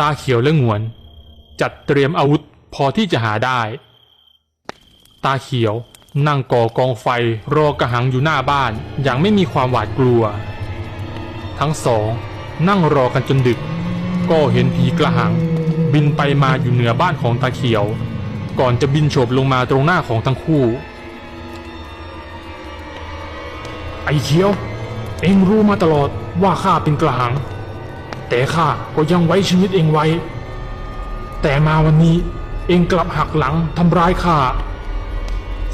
ตาเขียวและงวน จัดเตรียมอาวุธพอที่จะหาได้ ตาเขียวนั่งก่อกองไฟรอกระหังอยู่หน้าบ้านอย่างไม่มีความหวาดกลัว ทั้งสอง นั่งรอกันจนดึก ก็เห็นผีกระหัง บินไปมาอยู่เหนือบ้านของตาเขียว ก่อนจะบินโฉบลงมาตรงหน้าของทั้งคู่ ไอ้เขียว เอ็งรู้มาตลอดว่าข้าเป็นกระหัง แต่ข้าก็ยังไว้ชีวิตเองไว้ แต่มาวันนี้เองกลับหักหลังทำร้ายข้า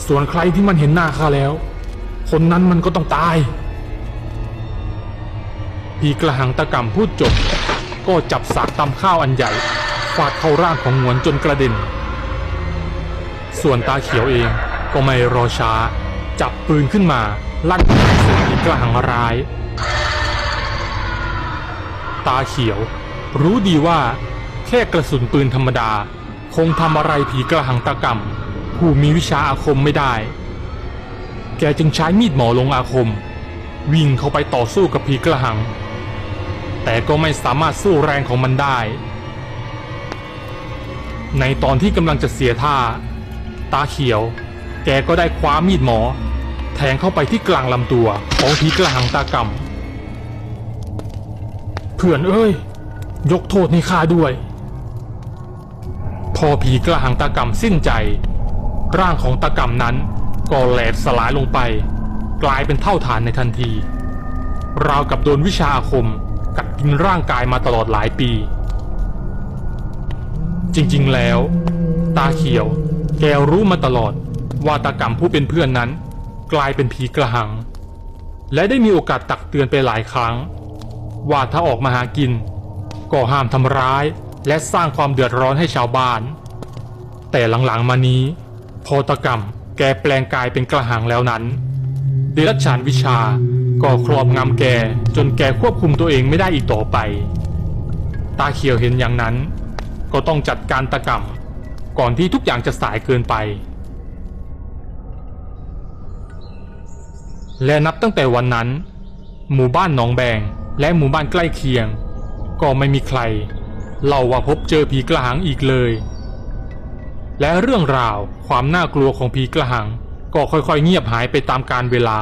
ส่วนใครที่มันเห็นหน้าข้าแล้ว คนนั้นมันก็ต้องตายผีกระหังตะกำพูดจบ ก็จับสากตำข้าวอันใหญ่ฟาดเข้าร่างของหงวนจนกระเด็น ส่วนตาเขียวเองก็ไม่รอช้า จับปืนขึ้นมาลั่นใส่ผีกระหังร้าย ตาเขียว รู้ดีว่า แค่กระสุนปืนธรรมดา คงทำอะไรผีกระหังตะกำผู้มีวิชาอาคมไม่ได้ แกจึงใช้มีดหมอลงอาคม วิ่งเข้าไปต่อสู้กับผีกระหัง แต่ก็ไม่สามารถสู้แรงของมันได้ ในตอนที่กำลังจะเสียท่า ตาเขียว แกก็ได้คว้ามีดหมอ แทงเข้าไปที่กลางลำตัวของผีกระหังตากำเพื่อนเอ้ย ยกโทษให้ข้าด้วย พอผีกระหังตากำสิ้นใจ ร่างของตากำนั้นก็แหลกสลายลงไป กลายเป็นเท่าฐานในทันที ราวกับโดนวิชาอาคมกัดกินร่างกายมาตลอดหลายปี จริงๆแล้ว ตาเขียว แกรู้มาตลอดว่าตากำผู้เป็นเพื่อนนั้น กลายเป็นผีกระหัง และได้มีโอกาสตักเตือนไปหลายครั้ง ว่าถ้าออกมาหากิน ก็ห้ามทำร้ายและสร้างความเดือดร้อนให้ชาวบ้าน แต่หลังๆมานี้พอตะกำแกแปลงกายเป็นกระหังแล้วนั้นเดรัจฉานวิชาก็ครอบงำแกจนแกควบคุมตัวเองไม่ได้อีกต่อไป ตาเขียวเห็นอย่างนั้น ก็ต้องจัดการตะกำก่อนที่ทุกอย่างจะสายเกินไป และนับตั้งแต่วันนั้น หมู่บ้านหนองแบง และหมู่บ้านใกล้เคียง ก็ไม่มีใครเล่าว่าพบเจอผีกระหังอีกเลย และเรื่องราวความน่ากลัวของผีกระหังก็ค่อยๆเงียบหายไปตามกาลเวลา